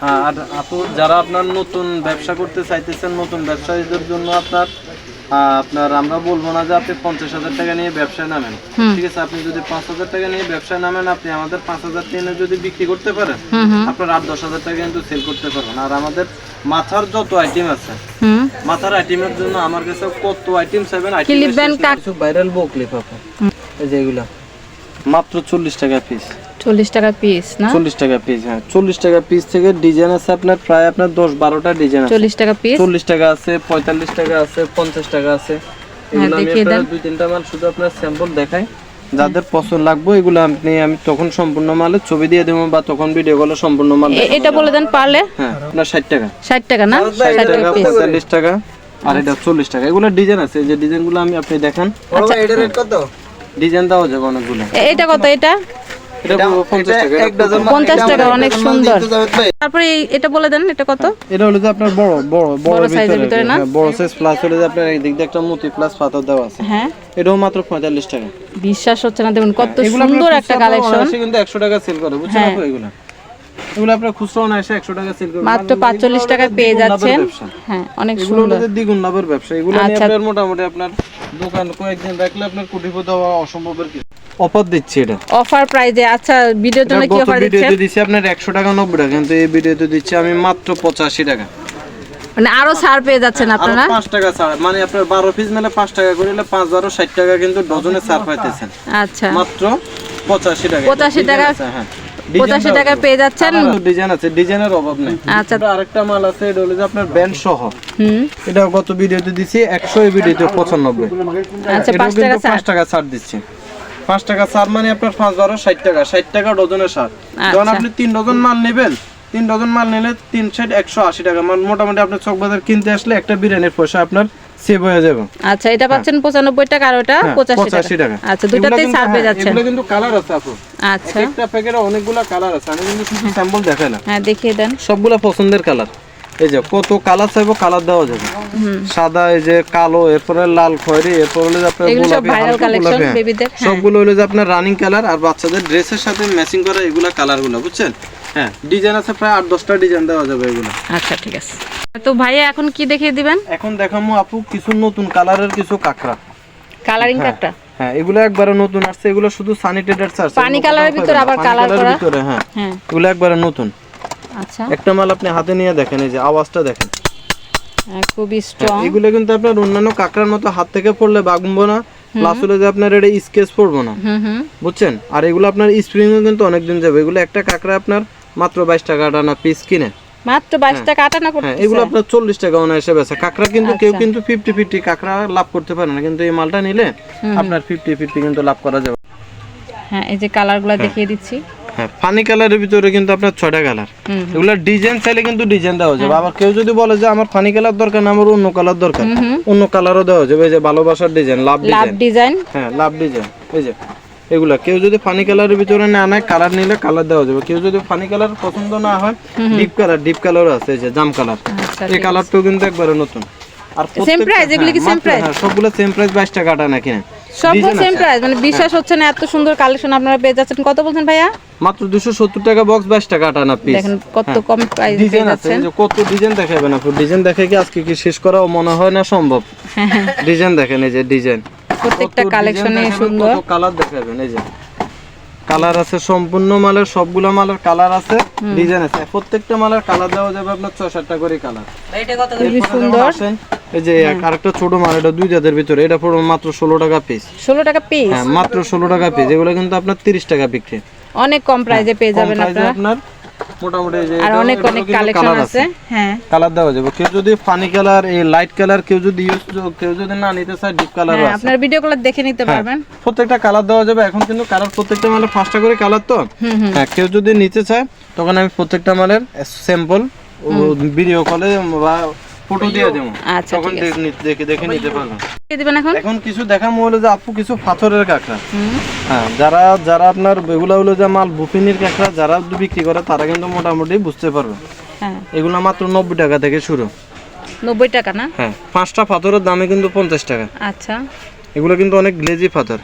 হ্যাঁ আর আপু যারা আপনার নতুন ব্যবসা করতে চাইতেছেন নতুন ব্যবসায়ীদের জন্য আপনার আপনার আমরা বলব না যে আপনি পঞ্চাশ হাজার টাকা নিয়ে ব্যবসায় নামেন। ঠিক আছে আপনি যদি পাঁচ হাজার টাকা নিয়ে ব্যবসায় নামেন আপনি আমাদের পাঁচ হাজার টেনে যদি বিক্রি করতে পারেন আপনার আট দশ হাজার টাকা কিন্তু সেল করতে পারবেন। আর আমাদের মাথার যত আইটেম আছে মাথার আইটেমের জন্য আমার কাছে কত আইটেম সেভেন কাক- কিছু ভাইরাল বো ক্লিপ আপু এই যে মাত্র চল্লিশ টাকা পিস চল্লিশ টাকা পিস না? চল্লিশ টাকা পিস হ্যাঁ। চল্লিশ টাকা পিস থেকে ডিজাইন আছে আপনার প্রায় আপনার দশ বারোটা ডিজাইন আছে। চল্লিশ টাকা পিস চল্লিশ টাকা আছে পঁয়তাল্লিশ টাকা আছে পঞ্চাশ টাকা আছে। এগুলো আমি আপনার দুই তিনটা মাল শুধু আপনার স্যাম্পল দেখাই। যাদের পছন্দ লাগবে এগুলো আপনি আমি তখন সম্পূর্ণ মালের ছবি দিয়ে দেবো বা তখন ভিডিও কলে সম্পূর্ণ মাল এটা বলে দেন পারলে? হ্যাঁ আপনার ষাট টাকা। ষাট টাকা না? ষাট টাকা পঁয়তাল্লিশ টাকা আর এটা চল্লিশ টাকা। এগুলো ডিজাইন আছে এই যে ডিজাইনগুলো আমি আপনি দেখান। আচ্ছা। ডিজাইন দেওয়া যাবে অনেকগুলো। এটা কত এটা? পঞ্চাশ টাকা অনেক সুন্দর। তারপরে এটা বলে দেন এটা কত? এটা হলো যে আপনার বড় বড় বড় বড় ভিতরে ভিতরে না? হ্যাঁ, বড় সাইজ প্লাস হলে যে আপনার এই দিয়ে একটা মতি প্লাস পাথর দেওয়া আছে। হ্যাঁ। এটাও মাত্র পঁয়তাল্লিশ টাকা। বিশ্বাস হচ্ছে না দেখুন কত সুন্দর একটা কালেকশন কিন্তু একশো টাকা সেল করে বুঝছেন হ্যাঁ। এগুলো? এগুলো আপনার খুচরা অনায়াসে টাকা সেল করে। মাত্র পাঁচচল্লিশ টাকায় পেয়ে যাচ্ছেন। হ্যাঁ অনেক সুন্দর। দ্বিগুণ লাভের ব্যবসা। এগুলো নিয়ে আচ্ছা। আপনার মোটামুটি আপনার দোকান কয়েকদিন রাখলে আপনার কোটিপতি হওয়া অসম্ভবের কিছু। অফার দিচ্ছি এটা। অফার প্রাইজে আচ্ছা ভিডিওর জন্য কি অফার দিচ্ছেন ভিডিওতে দিচ্ছি? আপনার একশো টাকা নব্বই টাকা কিন্তু এই ভিডিওতে দিচ্ছি আমি মাত্র পঁচাশি টাকা। মানে আরও ছাড় পেয়ে যাচ্ছেন আরও আপনারা? পাঁচ টাকা ছাড় মানে আপনার বারো পিস মেলে পাঁচ টাকা করে নিলে পাঁচ বারো ষাট টাকা কিন্তু ডজনে ছাড় পাইতেছেন। আচ্ছা মাত্র পঁচাশি টাকা। 85 টাকা? হ্যাঁ। পঁচাশি টাকায় পেয়ে যাচ্ছেন? ডিজাইন আছে। ডিজাইনের অভাব নেই। আচ্ছা। আরেকটা মাল আছে এটা হলো যে আপনার ব্যান্ড সহ। হুম। এটা গত ভিডিওতে দিছি একশো এই ভিডিওতে পঁচানব্বই। আচ্ছা পাঁচ টাকা ছাড় পাঁচ টাকা ছাড় দিচ্ছি। পাঁচ টাকা ছাড় মানে আপনার পাঁচ বারো ষাট টাকা। ষাট টাকা ডজনের ছাড়। যখন আচ্ছা। আপনি তিন ডজন মাল নেবেন তিন ডজন মাল নিলে তিন ষাট একশো আশি টাকা। মানে মোটামুটি আপনার চক বাজার কিনতে আসলে একটা বিরিয়ানির পয়সা আপনার সেভ হয়ে যাবে। আচ্ছা এটা পাচ্ছেন পঁচানব্বই টাকা আর ওটা হ্যাঁ, পঁচাশি পঁচাশি টাকা। আচ্ছা দুটাতেই পেয়ে যাচ্ছেন এগুলো কিন্তু কালার আছে আপু। আচ্ছা। একটা প্যাকেটে অনেকগুলো কালার আছে আমি কিন্তু শুধু স্যাম্পল দেখাইলাম হ্যাঁ দেখিয়ে দেন। সবগুলা পছন্দের কালার। এই যে কত কালার চাইব কালার দেওয়া যাবে। সাদা এই যে কালো এরপরে লাল খয়েরি এরপর হলো আপনার গোলাপি, হ্যাঁ। হ্যাঁ। সবগুলো হলো যে আপনার রানিং কালার আর বাচ্চাদের ড্রেসের সাথে ম্যাচিং করা এগুলা কালারগুলো বুঝছেন? হ্যাঁ ডিজাইন আছে প্রায় আট দশটা ডিজাইন দেওয়া যাবে এগুলো। আচ্ছা ঠিক আছে। তো ভাইয়া এখন কি দেখিয়ে দিবেন? এখন দেখামো আপু কিছু নতুন কালারের কিছু কাঁকড়া। কালারিং কাপটা হ্যাঁ এগুলো একবারে নতুন আসছে এগুলো শুধু সানিটেটেড চার্জ পানি কালারের ভিতরে আবার কালার করা? ভিতরে হ্যাঁ। হ্যাঁ। এগুলো একবারে নতুন। আচ্ছা। একটা মাল আপনি হাতে নিয়ে দেখেন এই যে আওয়াজটা দেখেন। হ্যাঁ, খুবই স্ট্রং এগুলো কিন্তু আপনার অন্যান্য কাঁকড়ার মতো হাত থেকে পড়লে বাগুনবো না প্লাস হলে যে আপনার এটা স্কেচ পড়ব না। হুম হুম। বুঝছেন? আর এগুলো আপনার স্প্রিংও কিন্তু অনেকদিন যাবে। এগুলো একটা কাঁকড়া আপনার মাত্র বাইশ টাকা না পিস কিনে। মাত্র বাইশ টাকা আটানা হ্যাঁ পড়তেছে এগুলো আপনার চল্লিশ টাকা অনায়াসে বেচা। কাঁকড়া কিন্তু কেউ কিন্তু ফিফটি ফিফটি কাঁকড়া লাভ করতে পারে না কিন্তু এই মালটা নিলে আপনার ফিফটি ফিফটি কিন্তু লাভ করা যাবে। হ্যাঁ এই যে কালারগুলো দেখিয়ে দিচ্ছি। হ্যাঁ ফানি কালারের ভিতরে কিন্তু আপনার ছয়টা কালার এগুলো ডিজাইন চাইলে কিন্তু ডিজাইন দেওয়া যাবে। আবার কেউ যদি বলে যে আমার ফানি কালার দরকার না আমার অন্য কালার দরকার। অন্য কালারও দেওয়া যাবে। এই যে ভালোবাসার ডিজাইন লাভ ডিজাইন হ্যাঁ লাভ ডিজাইন এই যে। এগুলা। কেউ যদি ফানি কালারের ভিতরে না নেয় কালার নিলে কালার দেওয়া যাবে। কেউ যদি ফানি কালার পছন্দ না হয় ডিপ কালার ডিপ কালার আছে যে জাম কালার আচ্ছা এই কালারটাও কিন্তু একবারে নতুন। আর প্রত্যেকটা- price? এগুলো কি হ্যাঁ, same মাত্র- price? হ্যাঁ সবগুলো সেম প্রাইস বাইশ টাকা আটা না কিনে সব সেম প্রাইস মানে বিশ্বাস হচ্ছে না এত সুন্দর কালেকশন আপনারা পেয়ে যাচ্ছেন। কত বলছেন ভাইয়া? মাত্র দুশো সত্তর টাকা বক্স বাইশ টাকা আটা না পিস দেখেন কত কম প্রাইস পেয়ে যাচ্ছেন। যে কত ডিজাইন দেখাবেন আপনি ডিজাইন দেখে কি আজকে কি শেষ করা মনে হয় না সম্ভব? ডিজাইন দেখেন এই যে ডিজাইন প্রত্যেকটা কালেকশনে সুন্দর। কালার দেখাবেন এই যে। কালার আছে সম্পূর্ণ মালের সবগুলো মালের কালার আছে ডিজাইন আছে। প্রত্যেকটা মালের কালার দেওয়া যাবে আপনার ছয় সাতটা করে কালার খুবই সুন্দর। এই যে আরেকটা ছোট মাল এটা দুই জাতের ভিতরে এটা পুরো মাত্র ষোলো টাকা পিস ষোলো টাকা পিস হ্যাঁ মাত্র ষোলো টাকা পিস এগুলো কিন্তু আপনার তিরিশ টাকা বিক্রি। অনেক কম প্রাইজে পেয়ে যাবেন আপনার মোটামুটি যে আর অনেক অনেক কালেকশন আছে। হ্যাঁ। কালার দেওয়া যাবে। কেউ যদি ফানি কালার এই লাইট কালার কেউ যদি ইউজ কেউ যদি না নিতে চায় ডিপ কালার হ্যাঁ আপনার ভিডিও গুলো দেখে নিতে পারবেন। প্রত্যেকটা কালার দেওয়া যাবে। এখন কিন্তু কালার প্রত্যেকটা পাঁচটা করে কালার তো। হ্যাঁ কেউ যদি নিতে চায় তখন আমি প্রত্যেকটা মালের স্যাম্পল ভিডিও কলে বা ফটো দিয়ে দেবো। আচ্ছা তখন দেখে দেখে দেখে নিতে পারবেন দিবেন এখন? এখন কিছু হলো যে আপু কিছু পাথরের কাঁকড়া। হ্যাঁ যারা যারা আপনার এগুলা হলো যে মাল বুফিনির কাঁকড়া যারা বিক্রি করে তারা কিন্তু মোটামুটি বুঝতে পারবে। হ্যাঁ। এগুলো মাত্র নব্বই টাকা থেকে শুরু। নব্বই টাকা না? হ্যাঁ পাঁচটা পাথরের দামে কিন্তু পঞ্চাশ টাকা। আচ্ছা। এগুলো কিন্তু অনেক গ্লেজি পাথর।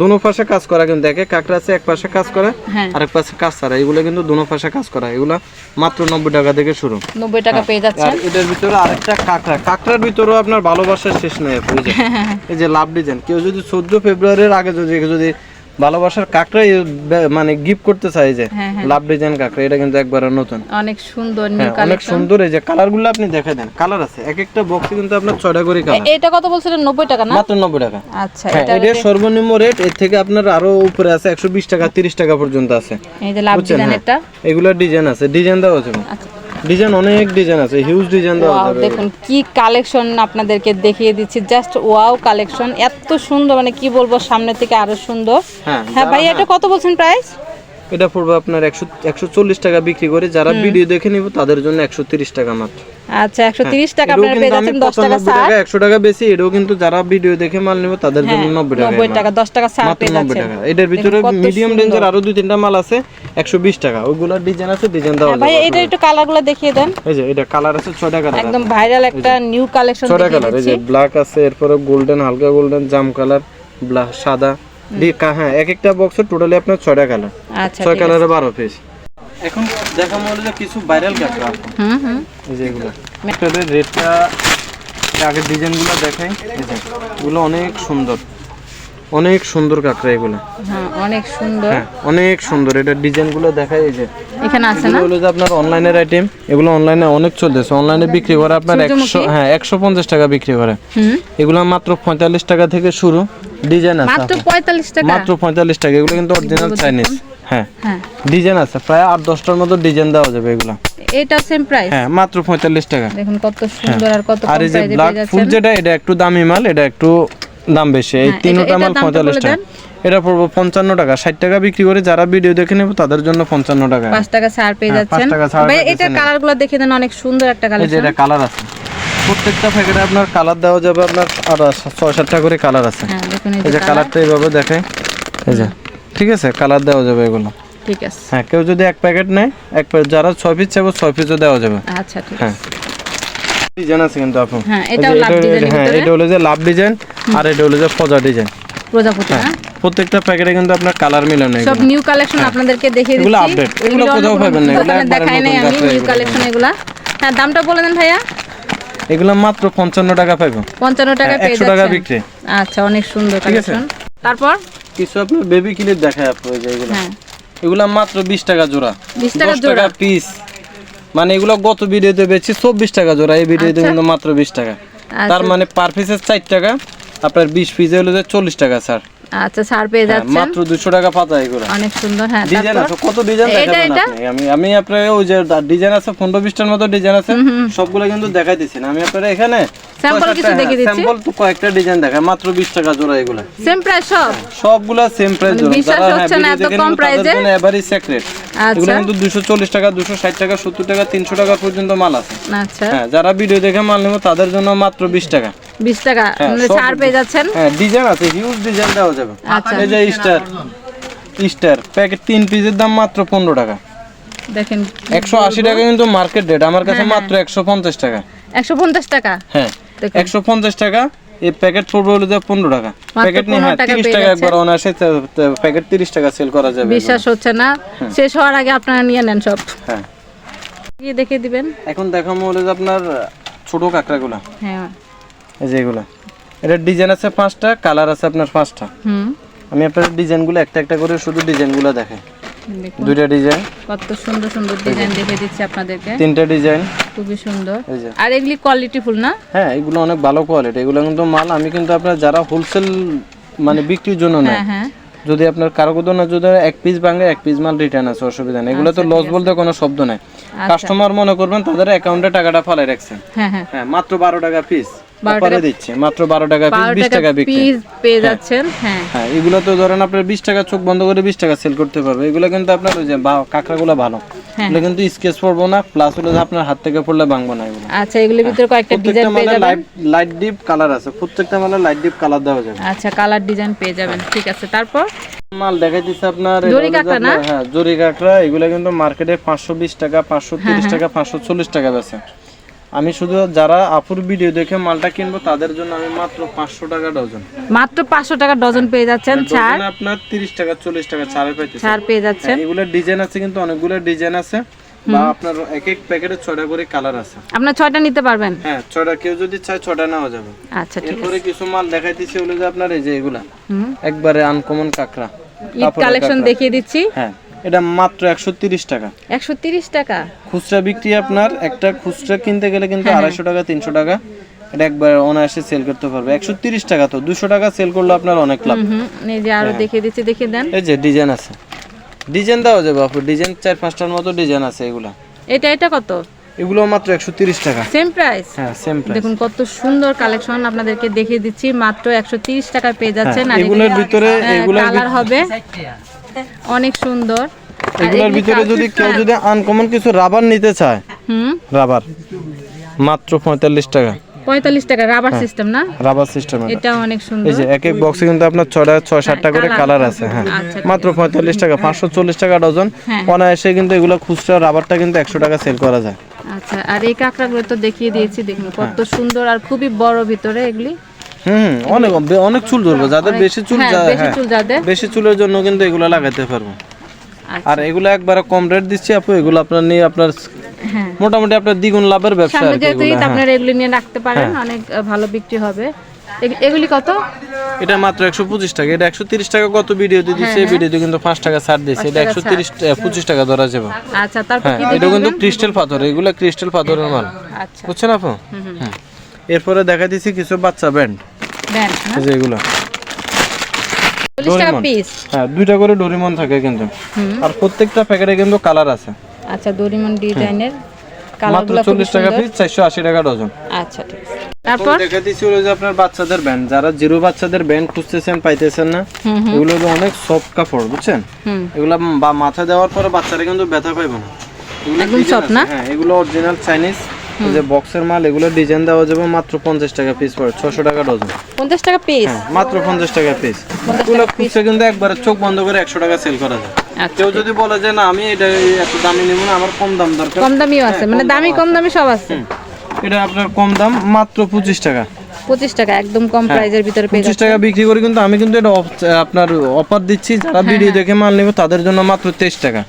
দুনো পাশে কাজ করা কিন্তু দেখে কাঁকড়া আছে এক পাশে কাজ করে হ্যাঁ। আরেক পাশে কাজ ছাড়া। এগুলো কিন্তু দুনো পাশে কাজ করা। এগুলা মাত্র নব্বই টাকা থেকে শুরু। নব্বই টাকা পেয়ে যাচ্ছে আর এটার ভিতরে আরেকটা কাঁকড়া। কাঁকড়ার ভিতরেও আপনার ভালোবাসার শেষ নেই আপু, এই যে এই যে লাভ ডিজাইন। কেউ যদি চোদ্দ ফেব্রুয়ারির আগে যদি যদি ভালোবাসার কাঁকড়া মানে গিফট করতে চাই যে হ্যাঁ, হ্যাঁ। লাভ ডিজাইন কাঁকড়া এটা কিন্তু একবারে নতুন। অনেক সুন্দর নিউ হ্যাঁ অনেক সুন্দর এই যে কালারগুলো আপনি দেখে দেন কালার আছে। এক একটা বক্সে কিন্তু আপনার ছয়টা করে কালার এটা কত বলছিলেন নব্বই টাকা না? মাত্র নব্বই টাকা। আচ্ছা হ্যাঁ এটা সর্বনিম্ন রেট এর থেকে আপনার আরও উপরে আছে একশো বিশ টাকা তিরিশ টাকা পর্যন্ত আছে। এই যে লাভ ডিজাইন হ্যাঁ। এটা এগুলোর ডিজাইন আছে। ডিজাইন দেওয়া আছে। আচ্ছা। ডিজাইন অনেক ডিজাইন আছে হিউজ ডিজাইন দেওয়া যাবে। দেখুন কি কালেকশন আপনাদেরকে দেখিয়ে দিচ্ছি জাস্ট ওয়াও কালেকশন এত সুন্দর মানে কি বলব সামনে থেকে আরও সুন্দর। হ্যাঁ হ্যাঁ ভাই এটা কত বলছেন প্রাইস এটা পড়বে আপনার একশো একশো চল্লিশ টাকা বিক্রি করে যারা ভিডিও দেখে নিব তাদের জন্য একশো তিরিশ টাকা মাত্র। আচ্ছা একশো তিরিশ টাকা আপনারা পেয়ে যাচ্ছেন দশ টাকা ছাড়। একশো টাকা বেশি এটাও কিন্তু যারা ভিডিও দেখে মাল নিব তাদের জন্য হ্যাঁ, নব্বই টাকা নব্বই টাকা দশ টাকা ছাড় পেয়ে যাচ্ছেন। এটার ভিতরে মিডিয়াম। রেঞ্জের আরও দুই তিনটা মাল আছে। একশো বিশ টাকা। ওইগুলোর ডিজাইন আছে ডিজাইন দেওয়া হ্যাঁ, ভাই এটা একটু কালারগুলো দেখিয়ে দেন। এই যে এটা কালার আছে ছয়টা কালার একদম ভাইরাল একটা নিউ কালেকশন ছয়টা কালার এই যে ব্ল্যাক আছে এরপরে গোল্ডেন হালকা গোল্ডেন জাম কালার ব্ল্যাক সাদা। হ্যাঁ এক একটা বক্সে টোটালি আপনার ছয়টা কালার আচ্ছা ছয় কালারে বারো পিস এখন দেখা মনে যে কিছু ভাইরাল কাঁকড়া হুম হুম। এই যে এগুলো। রেটটা আগের ডিজাইনগুলো দেখাই। এগুলো অনেক সুন্দর। অনেক সুন্দর কাঁকড়া এগুলো। হ্যাঁ অনেক সুন্দর। হ্যাঁ অনেক সুন্দর। এটার ডিজাইনগুলো দেখাই এই যে। এখানে আছে না? এগুলো যে আপনার অনলাইনের আইটেম এগুলো অনলাইনে অনেক চলতেছে। অনলাইনে বিক্রি করে আপনার একশো হ্যাঁ একশো পঞ্চাশ টাকা বিক্রি করে। হুম। এগুলো মাত্র পঁয়তাল্লিশ টাকা থেকে শুরু। ডিজাইন আছে। মাত্র পঁয়তাল্লিশ টাকা? মাত্র পঁয়তাল্লিশ টাকা। এগুলো কিন্তু অরিজিনাল চাইনিজ হ্যাঁ। হ্যাঁ। ডিজাইন আছে। প্রায় আট দশটার মতো ডিজাইন দেওয়া যাবে এগুলো। এটা সেম প্রাইস হ্যাঁ মাত্র পঁয়তাল্লিশ টাকা। দেখুন কত সুন্দর আর কত আর এই যে ব্ল্যাক ফুল যেটা এটা একটু দামি মাল এটা একটু দাম বেশি। এই হ্যাঁ, তিনটা মাল পঁয়তাল্লিশ টাকা। এটা পড়ব পঞ্চান্ন টাকা। ষাট টাকা বিক্রি করে যারা ভিডিও দেখে নেবে তাদের জন্য পঞ্চান্ন টাকা। পাঁচ টাকা ছাড় পেয়ে হ্যাঁ, যাচ্ছেন। ভাই এটা কালারগুলো দেখে দেন অনেক সুন্দর একটা যে এটা কালার আছে। প্রত্যেকটা প্যাকেটে আপনার কালার দেওয়া যাবে আপনার আর ছয় সাতটা করে কালার আছে। হ্যাঁ দেখুন এই যে কালারটা এইভাবে দেখে। এই যে ঠিক আছে কালার দেওয়া যাবে এগুলো। ঠিক আছে। হ্যাঁ কেউ যদি এক প্যাকেট নেয় এক প্যাকেট যারা ছয় পিস চাইব ছয় পিসও দেওয়া যাবে। আচ্ছা ঠিক হ্যাঁ। আছে। ডিজাইন আছে কিন্তু আপু হ্যাঁ, এটাও লাভ এটা- ডিজাইনের হ্যাঁ এটা হলো যে লাভ ডিজাইন আর এটা হলো যে ফজা ডিজাইন প্রজাপতি না প্রত্যেকটা প্যাকেটে কিন্তু আপনার কালার মিলানো সব নিউ কালেকশন আপনাদেরকে দেখিয়ে দিচ্ছি। এগুলো update, এগুলো কোথাও পাবেন না, এগুলো দেখাই নাই আমি নিউ কালেকশন এগুলা। হ্যাঁ দামটা বলে দেন ভাইয়া। এগুলো মাত্র পঞ্চান্ন টাকা পাইবো। পঞ্চান্ন টাকা হ্যাঁ, পেয়ে 100 টাকা যাচ্ছেন। বিক্রি। আচ্ছা অনেক সুন্দর। কালেকশন তারপর? কিছু আপনার বেবি ক্লিপ দেখায় আপু এই যে এগুলো। হ্যাঁ। এগুলো মাত্র বিশ টাকা জোড়া। 20 টাকা জোড়া? পিস মানে এগুলো গত ভিডিওতে বেচছি চব্বিশ টাকা জোড়া এই ভিডিওতে আচ্ছা। কিন্তু মাত্র বিশ টাকা আচ্ছা। তার মানে পার পিসের চার টাকা আপনার বিশ পিসে হলো যে চল্লিশ টাকা স্যার আচ্ছা ছাড় পেয়ে যাচ্ছেন। মাত্র দুশো টাকা পাতা এগুলো অনেক সুন্দর হ্যাঁ ডিজাইন আছে কত ডিজাইন দেখাবেন আপনি? আমি আমি আপনার ওই যে ডিজাইন আছে পনেরো বিশটার মতো ডিজাইন আছে সবগুলো কিন্তু দেখাই দিচ্ছি না। আমি আপনার এখানে Sample কিছু দেখিয়ে দিচ্ছি। স্যাম্পল তো কয়েকটা ডিজাইন দেখায় মাত্র বিশ টাকা জোড়া এগুলো। সেম প্রাইস সব? সবগুলা সেম প্রাইস জোড়া। বিশ্বাস হ্যাঁ হচ্ছে না এত কম সেক্রেট আচ্ছা। এগুলো কিন্তু দুশো চল্লিশ টাকা দুশো ষাট টাকা সত্তর টাকা তিনশো টাকা পর্যন্ত মাল আছে। আচ্ছা। হ্যাঁ যারা ভিডিও দেখে মাল নেব তাদের জন্য মাত্র বিশ টাকা। বিশ টাকা। হ্যাঁ, মানে ছাড় পেয়ে যাচ্ছেন? হ্যাঁ ডিজাইন আছে হিউজ ডিজাইন দেওয়া যাবে। আচ্ছা। এই যে স্টার স্টার প্যাকেট তিন পিসের দাম মাত্র পনেরো টাকা। দেখেন। একশো আশি টাকা কিন্তু মার্কেট রেট আমার কাছে মাত্র একশো পঞ্চাশ টাকা। একশো পঞ্চাশ টাকা? হ্যাঁ দেখুন। একশো পঞ্চাশ টাকা এই প্যাকেট পড়বে হলো যে পনেরো টাকা। প্যাকেট নিয়ে 15 হ্যাঁ টাকা তিরিশ টাকা একবার অনায়াসে প্যাকেট তিরিশ টাকা সেল করা যাবে বিশ্বাস হচ্ছে না। শেষ হওয়ার আগে আপনারা নিয়ে নেন সব। হ্যাঁ। গিয়ে দেখে দিবেন। এখন দেখাবো হলো যে আপনার ছোট কাঁকড়াগুলা। হ্যাঁ। এই যে এগুলা। এটার ডিজাইন আছে পাঁচটা কালার আছে আপনার পাঁচটা। আমি আপনার ডিজাইনগুলো একটা একটা করে শুধু ডিজাইনগুলো দেখাই। দুইটা ডিজাইন কত সুন্দর সুন্দর ডিজাইন দেখে দিচ্ছি আপনাদেরকে। তিনটা ডিজাইন খুবই সুন্দর। আর এগুলি কোয়ালিটি ফুল না? হ্যাঁ এগুলো অনেক ভালো কোয়ালিটি এগুলো কিন্তু মাল আমি কিন্তু আপনার যারা হোলসেল মানে বিক্রির জন্য নেয় হ্যাঁ হ্যাঁ। যদি আপনার কারও কোথাও না যদি এক পিস ভাঙে এক পিস মাল রিটার্ন আছে অসুবিধা নেই। এগুলো তো আচ্ছা, লস বলতে কোনো শব্দ নাই। কাস্টমার মনে করবেন তাদের অ্যাকাউন্টে টাকাটা ফালাই রাখছেন। হ্যাঁ হ্যাঁ। মাত্র বারো টাকা পিস 12 অফারে দিচ্ছে মাত্র টাকা পিস টাকা টাকা বিক্রি। পিস পেয়ে যাচ্ছেন হ্যাঁ। হ্যাঁ এগুলো তো ধরেন আপনার বিশ টাকা চোখ বন্ধ করে বিশ টাকা সেল করতে পারবে। এগুলো কিন্তু আপনার ওই যে কাঁকড়াগুলো ভালো। হ্যাঁ। এগুলো কিন্তু স্কেচ পড়ব না প্লাস হলো আপনার হাত থেকে পড়লে ভাঙবো না এগুলো। আচ্ছা এগুলির ভিতরে কয়েকটা ডিজাইন পেয়ে যাবেন? লাইট লাইট ডিপ কালার আছে। প্রত্যেকটা মালে লাইট ডিপ কালার দেওয়া যাবে। আচ্ছা কালার ডিজাইন পেয়ে যাবেন। ঠিক আছে তারপর? মাল আপনার জরি কাঁকড়া না? হ্যাঁ জরি কাঁকড়া এগুলো কিন্তু মার্কেটে পাঁচশো বিশ টাকা পাঁচশো হ্যাঁ, তিরিশ টাকা পাঁচশো চল্লিশ টাকা বেছে আমি শুধু যারা আপুর ভিডিও দেখে মালটা কিনবো তাদের জন্য আমি মাত্র পাঁচশো টাকা ডজন। মাত্র পাঁচশো টাকা ডজন পেয়ে যাচ্ছেন ছাড়। আপনার তিরিশ টাকা চল্লিশ টাকা ছাড়ে পাইতেছে। ছাড় পেয়ে যাচ্ছেন। এগুলো ডিজাইন আছে কিন্তু অনেকগুলো ডিজাইন আছে। বা আপনার এক এক প্যাকেটে ছয়টা করে কালার আছে। আপনার ছয়টা নিতে পারবেন? হ্যাঁ ছয়টা কেউ যদি চায় ছয়টা নেওয়া যাবে। আচ্ছা ঠিক এরপরে কিছু মাল দেখাইতেছি হলো যে আপনার এই যে এগুলা। একবারে আনকমন কাঁকড়া। ঈদ কালেকশন দেখিয়ে দিচ্ছি। হ্যাঁ। এটা মাত্র একশো তিরিশ টাকা। একশো তিরিশ টাকা? খুচরা বিক্রি আপনার একটা খুচরা কিনতে গেলে কিন্তু হ্যাঁ, আড়াইশো টাকা তিনশো টাকা। এটা একবার অনায়াসে সেল করতে পারবে। একশো তিরিশ টাকা তো দুশো টাকা সেল করলে আপনার অনেক লাভ। হুম এই যে হ্যাঁ। আরও দেখিয়ে দিচ্ছি দেখিয়ে দেন। এই যে ডিজাইন আছে। ডিজাইন দেওয়া যাবে আপু ডিজাইন চার পাঁচটার মতো ডিজাইন আছে এগুলা। এটা এটা কত? এগুলো মাত্র একশো তিরিশ টাকা। সেম প্রাইস হ্যাঁ সেম প্রাইস দেখুন কত সুন্দর কালেকশন আপনাদেরকে দেখিয়ে দিচ্ছি। মাত্র একশো তিরিশ টাকায় পেয়ে যাচ্ছেন। আর এগুলোর ভিতরে এগুলোর কালার হবে। অনেক সুন্দর। এগুলোর ভিতরে যদি কেউ যদি আনকমন কিছু রাবার নিতে চায় হুম? রাবার মাত্র পঁয়তাল্লিশ টাকা। পঁয়তাল্লিশ টাকা রাবার হ্যাঁ। সিস্টেম না? রাবার সিস্টেম এটা। অনেক সুন্দর এই যে এক এক বক্সে কিন্তু আপনার ছয়টা ছয় সাতটা করে কালার আছে হ্যাঁ। আচ্ছা, মাত্র পঁয়তাল্লিশ টাকা পাঁচশো চল্লিশ টাকা ডজন হ্যাঁ। অনায়াসে কিন্তু এগুলো খুচরা রাবারটা কিন্তু একশো টাকা সেল করা যায়। আচ্ছা আর এই কাঁকড়াগুলো তো দেখিয়ে দিয়েছি দেখুন কত সুন্দর আর খুবই বড় ভিতরে এগুলি। হুম অনেক অনেক চুল ধরবো। যাদের বেশি চুল হ্যাঁ বেশি হ্যাঁ, চুল যাদের বেশি চুলের জন্য কিন্তু এগুলো লাগাতে পারব। আচ্ছা, আর এগুলো একবারে কম রেট দিচ্ছি আপু এগুলো আপনার নিয়ে আপনার হ্যাঁ। মোটামুটি আপনার দ্বিগুণ লাভের ব্যবসা সামনে যেহেতু এগুলো। আপনারা এগুলি নিয়ে রাখতে পারেন অনেক ভালো বিক্রি হবে। এগুলি কত? এটা মাত্র একশো পঁচিশ টাকা। এটা একশো তিরিশ টাকা কত ভিডিও হ্যাঁ, দিচ্ছে সেই ভিডিওতে কিন্তু পাঁচ টাকা ছাড় দিচ্ছে এটা একশো তিরিশ পঁচিশ টাকা ধরা যাবে। আচ্ছা তারপর এটা কিন্তু ক্রিস্টাল পাথর। এগুলো ক্রিস্টাল পাথরের মাল। আচ্ছা। বুঝছেন আপু? হুম। এরপরে দেখা দিচ্ছি কিছু বাচ্চা ব্যান্ড এই যে এগুলো। হ্যাঁ দুইটা করে ডোরিমন থাকে কিন্তু। আর প্রত্যেকটা প্যাকেটে কিন্তু কালার আছে। আচ্ছা ডিজাইনের মাত্র টাকা পিস টাকা ডজন। আচ্ছা ঠিক তারপর? দেখা দিচ্ছি হলো যে আপনার বাচ্চাদের ব্যান্ড। যারা জিরো বাচ্চাদের ব্যান্ড খুঁজতেছেন পাইতেছেন না এগুলো হলো অনেক সফট কাপড় বুঝছেন? এগুলো বা মাথা দেওয়ার পরে বাচ্চারা কিন্তু ব্যথা পাইবে এগুলো না? হ্যাঁ এগুলো অরিজিনাল চাইনিজ যে বক্সের মাল এগুলো ডিজাইন দেওয়া যাবে মাত্র পঞ্চাশ টাকা পিস পড়ে ছশো টাকা ডজন পঞ্চাশ টাকা পিস হ্যাঁ মাত্র পঞ্চাশ টাকা পিস এগুলো খুচরা কিন্তু একবারে চোখ বন্ধ করে একশো টাকা সেল করা যায়। আচ্ছা কেউ যদি বলে যে না আমি এটা এত দামি নেব না আমার কম দাম দরকার। কম দামিও আছে মানে দামি কম দামি সব আছে। এটা আপনার কম দাম মাত্র পঁচিশ টাকা। পঁচিশ টাকা একদম কম প্রাইজের ভিতরে পেয়ে পঁচিশ টাকা বিক্রি করে কিন্তু আমি কিন্তু এটা আপনার অফার দিচ্ছি যারা হ্যাঁ, ভিডিও দেখে মাল নেবে তাদের জন্য মাত্র তেইশ টাকা।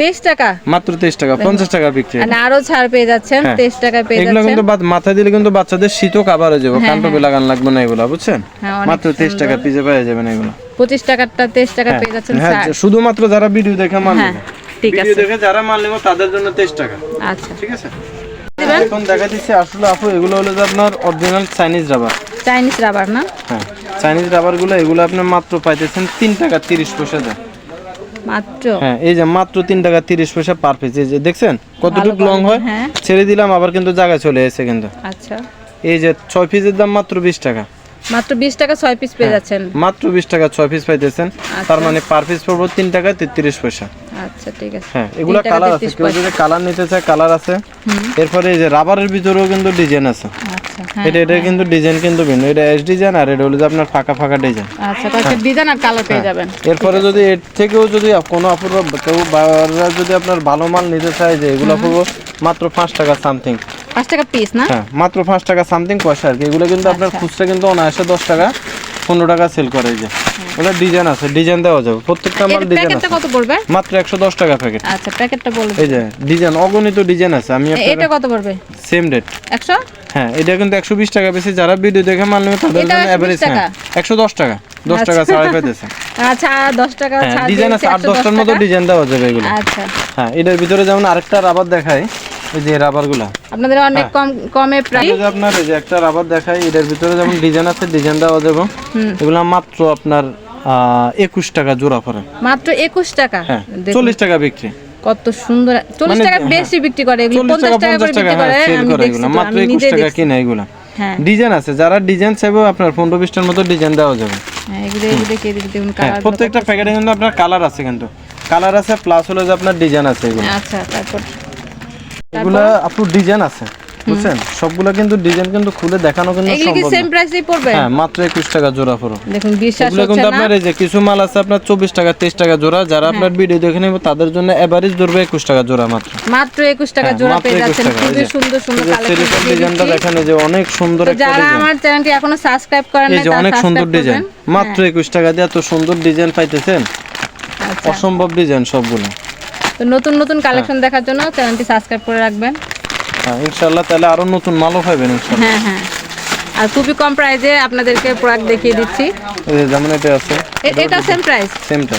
তেইশ টাকা। মাত্র টাকা পঞ্চাশ টাকা বিক্রি মানে আরও ছাড় পেয়ে যাচ্ছেন হ্যাঁ। তেইশ টাকায় পেয়ে এগুলো কিন্তু বাদ- দিলে কিন্তু বাচ্চাদের শীতও কাবার হয়ে যাবে কান্টবে লাগান লাগবে না এগুলো বুঝছেন? হ্যাঁ মাত্র তেইশ টাকা পিজে পেয়ে যাবেন এগুলো। পঁচিশ টাকারটা তেইশ টাকা পেয়ে যাচ্ছেন হ্যাঁ শুধুমাত্র যারা ভিডিও দেখে ভিডিও যারা তাদের জন্য তেইশ টাকা। আচ্ছা। ঠিক আছে? এখন দেখা দিচ্ছে আসলে আপু এগুলো হলো আপনার original Chinese rubber Chinese rubber না? হ্যাঁ চাইনিজ রাবারগুলো এগুলো আপনি মাত্র পাইতেছেন তিন টাকা তিরিশ পয়সা দেয় মাত্র? হ্যাঁ এই যে মাত্র তিন টাকা তিরিশ পয়সা পার পিস এই যে দেখছেন কতটুকু লং হয়? হ্যাঁ। ছেড়ে দিলাম আবার কিন্তু জায়গায় চলে এসেছে কিন্তু। আচ্ছা। এই যে ছয় পিসের দাম মাত্র বিশ টাকা। মাত্র বিশ টাকা ছয় পিস হ্যাঁ। পেয়ে যাচ্ছেন। মাত্র বিশ টাকা ছয় পিস পাইতেছেন। তার মানে পার পিস পড়ব তিন টাকা তেত্রিশ পয়সা। আচ্ছা ঠিক আছে। হ্যাঁ এগুলা কালার আছে। কেউ যদি কালার নিতে চায় কালার আছে। এরপরে এই যে রাবারের ভিতরেও কিন্তু ডিজাইন আছে। আচ্ছা হ্যাঁ এটা এটা কিন্তু ডিজাইন কিন্তু ভিন্ন। এটা এস ডিজাইন আর এটা হলো যে আপনার ফাঁকা ফাঁকা ডিজাইন আচ্ছা কয়েকটা ডিজাইন আর কালার হ্যাঁ। পেয়ে যাবেন। এরপরে যদি এর থেকেও যদি কোনো অপূর্ব কেউ যদি আপনার ভালো মাল নিতে চায় যে এগুলো অপূর্ব মাত্র পাঁচ টাকা সামথিং পাঁচ টাকা পিস না? হ্যাঁ মাত্র পাঁচ টাকা সামথিং পয়সা আর কি। এগুলো কিন্তু আপনার আচ্ছা। খুচরা কিন্তু অনায়াসে দশ টাকা। পনেরো টাকা সেল করে যে। ওগুলো ডিজাইন আছে ডিজাইন দেওয়া যাবে। প্রত্যেকটা মাল ডিজাইন প্যাকেটটা আছে। কত পড়বে? মাত্র একশো দশ টাকা প্যাকেট আচ্ছা প্যাকেটটা বলুন। এই যে ডিজাইন অগণিত ডিজাইন আছে। আমি এটা কত পড়বে? সেম রেট একশো? হ্যাঁ এটা কিন্তু একশো বিশ টাকা বেশি। যারা ভিডিও দেখে মাল নেবে তাদের জন্য 120 অ্যাভারেজ টাকা? একশো দশ টাকা। দশ টাকা ছাড়া পেতেছে আচ্ছা আর দশ টাকা হ্যাঁ ছাড় ডিজাইন আছে। আট 110 দশটার মতো ডিজাইন দেওয়া যাবে এগুলো। আচ্ছা। হ্যাঁ এটার ভিতরে যেমন আরেকটা রাবার দেখায় এই যে রাবারগুলা। আপনাদের অনেক হ্যাঁ। কম কমে প্রাইস আপনার এই যে একটা রাবার দেখায় এটার ভিতরে যেমন ডিজাইন আছে ডিজাইন দেওয়া যাবে। এগুলো মাত্র আপনার একুশ টাকা জোড়া পড়ে মাত্র একুশ টাকা? হ্যাঁ চল্লিশ টাকা বিক্রি। কত সুন্দর। চল্লিশ মানে টাকা হ্যাঁ, বেশি বিক্রি করে এগুলো পঞ্চাশ টাকা করে বিক্রি করে হ্যাঁ আমি দেখছি এগুলো। মাত্র একুশ টাকা কিনা এগুলো। হ্যাঁ। ডিজাইন আছে যারা ডিজাইন চাইবে আপনার পনেরো বিশটার মতো ডিজাইন দেওয়া যাবে। হ্যাঁ হ্যাঁ প্রত্যেকটা প্যাকেটে কিন্তু আপনার কালার আছে কিন্তু। কালার আছে প্লাস হলো যে আপনার ডিজাইন আছে এগুলো। আচ্ছা তারপর এগুলো আপনার ডিজাইন আছে বুঝছেন? সবগুলা কিন্তু ডিজাইন কিন্তু খুলে দেখানো কিন্তু এগুলো কি সম্ভব সেম প্রাইসেই পড়বে? হ্যাঁ মাত্র একুশ টাকা জোড়া পুরো দেখুন বিশ্বাস হচ্ছে কিন্তু না? আপনার এই যে কিছু মাল আছে আপনার চব্বিশ টাকা তেইশ টাকা জোড়া যারা হ্যাঁ। আপনার ভিডিও দেখে নেবে তাদের জন্য এভারেজ ধরবে একুশ টাকা জোড়া মাত্র। মাত্র একুশ টাকা হ্যাঁ, জোড়া পেয়ে যাচ্ছেন। খুবই। সুন্দর সুন্দর কালেকশন ডিজাইনটা দেখেন যে অনেক সুন্দর একটা যারা আমার চ্যানেলটি এখনও সাবস্ক্রাইব করেন এই যে অনেক সুন্দর ডিজাইন হ্যাঁ। মাত্র একুশ টাকা দিয়ে এত সুন্দর ডিজাইন পাইতেছেন? আচ্ছা। অসম্ভব ডিজাইন সবগুলো। তো নতুন নতুন কালেকশন দেখার জন্য চ্যানেলটি সাবস্ক্রাইব করে রাখবেন। হ্যাঁ ইনশাল্লাহ তাহলে আরও নতুন মালও পাবেন ইনশাল্লাহ হ্যাঁ হ্যাঁ। আর খুবই কম প্রাইসে আপনাদেরকে প্রোডাক্ট দেখিয়ে দিচ্ছি। এই যে যেমন এটা আছে এটা সেম প্রাইস সেমটা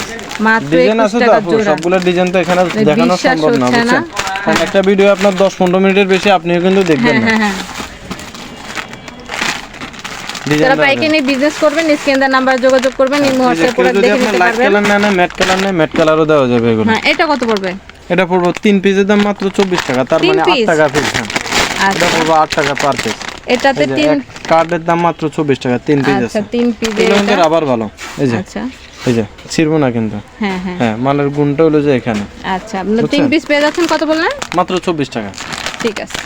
মাত্র ডিজাইন আছে তো আপু সবগুলো ডিজাইন তো এখানে দেখানো সম্ভব না। বুঝছেন? একটা ভিডিও আপনার দশ পনেরো মিনিটের বেশি আপনিও কিন্তু দেখবেন হ্যাঁ না। হ্যাঁ হ্যাঁ। যারা বিজনেস করবেন স্ক্রিনের নাম্বার যোগাযোগ করবেন এই মুহূর্তে প্রোডাক্ট দেখে নিতে পারবেন। কালার নেন ম্যাট কালার নেন ম্যাট কালারও দেওয়া যাবে এগুলো। হ্যাঁ এটা কত পড়বে? এটা পড়ব তিন পিসের দাম মাত্র চব্বিশ টাকা তার মানে আট piece? টাকা পিস হ্যাঁ। আচ্ছা। এটা পড়ব আট টাকা পার পিস এটাতে তিন কার্ডের দাম মাত্র চব্বিশ টাকা তিন পিস আচ্ছা আছে। তিন পিস এগুলো কিন্তু আবার ভালো এই যে। আচ্ছা। এই যে ছিড়বো না কিন্তু। হ্যাঁ হ্যাঁ। হ্যাঁ মালের গুণটা হলো যে এখানে। আচ্ছা আপনার তিন পিস পেয়ে যাচ্ছেন কত বললেন? মাত্র চব্বিশ টাকা। ঠিক আছে।